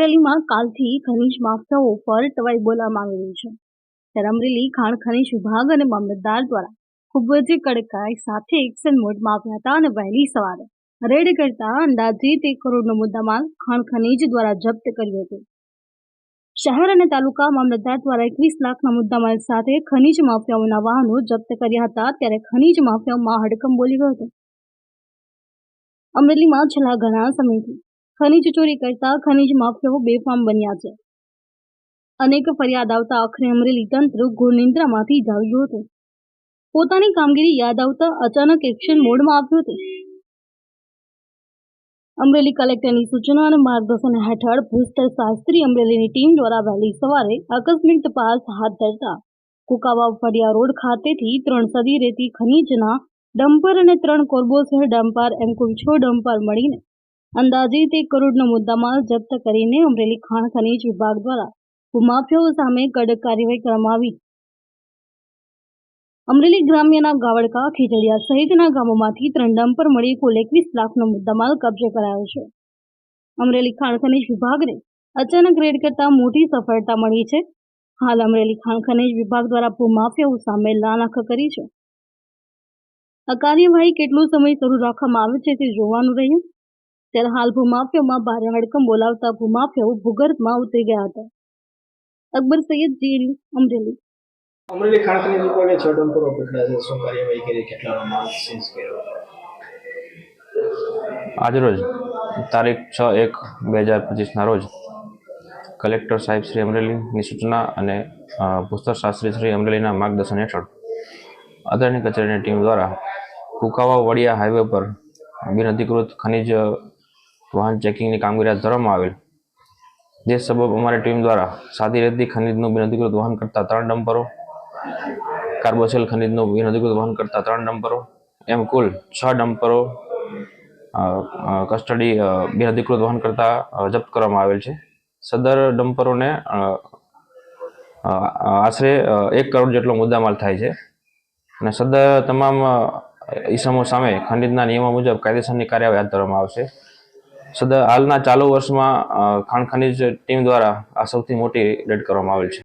અમરેલીમાં કાલથી ખનીજ માફિયાઓ પર ટવાઈ બોલાવવામાં આવી છે. ત્યારે અમરેલી ખાણ ખનીજ વિભાગ અને મામલતદાર દ્વારા ખૂબ જ કડકાઈ સાથે એક્શન મોડમાં આવ્યા હતા અને વહેલી સવારે રેડ કરતા અંદાજિત એક કરોડનો મુદ્દામાલ ખાણ ખનીજ દ્વારા જપ્ત કર્યો હતો. શહેર અને તાલુકા મામલતદાર દ્વારા એકવીસ લાખના મુદ્દામાલ સાથે ખનીજ માફિયાઓના વાહનો જપ્ત કર્યા હતા ત્યારે ખનીજ માફિયાઓમાં હડકંપ બોલી ગયો હતો. અમરેલીમાં છેલ્લા ઘણા સમયથી ખનીજ ચોરી કરતા ખનીજ માફિયાઓ બેફામ બન્યા છે. અનેક ફરિયાદ આવતા આખરે અમરેલી તંત્ર ઘોર જાગ્યું હતું. પોતાની કામગીરી યાદ આવતા અચાનક એક્શન મોડમાં આવ્યું હતું. અમરેલી કલેક્ટરની સૂચના અને માર્ગદર્શન હેઠળ ભૂસ્તર શાસ્ત્રી અમરેલીની ટીમ દ્વારા વહેલી સવારે આકસ્મિક તપાસ હાથ ધરતા કુકાવા ફળિયા રોડ ખાતેથી ત્રણ સદી રેતી ખનીજના ડમ્પર અને ત્રણ કોર્બોસેર ડમ્પર એમ કુલ છ ડમ્પર મળીને અંદાજિત એક કરોડનો મુદ્દામાલ જપ્ત કરીને અમરેલી ખાણ ખનીજ વિભાગ દ્વારા ભૂમાફિયાઓ સામે કડક કાર્યવાહી કરવામાં આવી. અમરેલી ગ્રામ્યના ગાવડકા, ખીજડીયા સહિતના ગામોમાંથી ત્રણ ડમ્પર મળી કુલ એકવીસ લાખનો મુદ્દામાલ કબજે કરાયો છે. અમરેલી ખાણ ખનીજ વિભાગને અચાનક રેડ કરતા મોટી સફળતા મળી છે. હાલ અમરેલી ખાણ ખનીજ વિભાગ દ્વારા ભૂમાફિયાઓ સામે લાલાખ કરી છે. આ કાર્યવાહી કેટલો સમય શરૂ રાખવામાં આવે છે તે જોવાનું રહ્યું. ત્યારે હાલ ભૂમાફિયોમાં ભારે હડકંપ બોલાવતા ભૂમાફિયાઓ ભૂગર્ભમાં ઉતરી ગયા હતા. અકબર સૈયદ જેરી અમરેલી. અમરેલી ખાણ દુકાને છ ડમ્પરો પકડ્યા છે. શું કાર્યવાહી કરી? કેટલાનો માલ સીઝ કર્યો? આજરોજ તારીખ છ એક બે હજાર પચીસના રોજ કલેક્ટર સાહેબ શ્રી અમરેલીની સૂચના અને પુસ્તક શાસ્ત્રી શ્રી અમરેલીના માર્ગદર્શન હેઠળ આદરણી કચેરીની ટીમ દ્વારા કુકાવા વડિયા હાઈવે પર બિનઅધિકૃત ખનિજ વાહન ચેકિંગની કામગીરી હાથ ધરવામાં આવેલ. જે સબબ અમારી ટીમ દ્વારા સાદી રેતી ખનિજનું બિનઅધિકૃત વહન કરતા ત્રણ ડમ્પરો, કાર્બોસેલ ખનિજનું બિનઅધિકૃત વહન કરતા ત્રણ ડમ્પરો, એમ કુલ છ ડમ્પરો કસ્ટડી બિનઅધિકૃત વહન કરતા જપ્ત કરવામાં આવેલ છે. સદર ડમ્પરોને આશરે એક કરોડ જેટલો મુદ્દામાલ થાય છે. અને સદર તમામ ઈસમો સામે ખનીજના નિયમો મુજબ કાયદેસરની કાર્યવાહી હાથ ધરવામાં આવશે. સદર હાલના ચાલુ વર્ષમાં ખાણ ખનીજ ટીમ દ્વારા આ સૌથી મોટી રેડ કરવામાં આવેલ છે.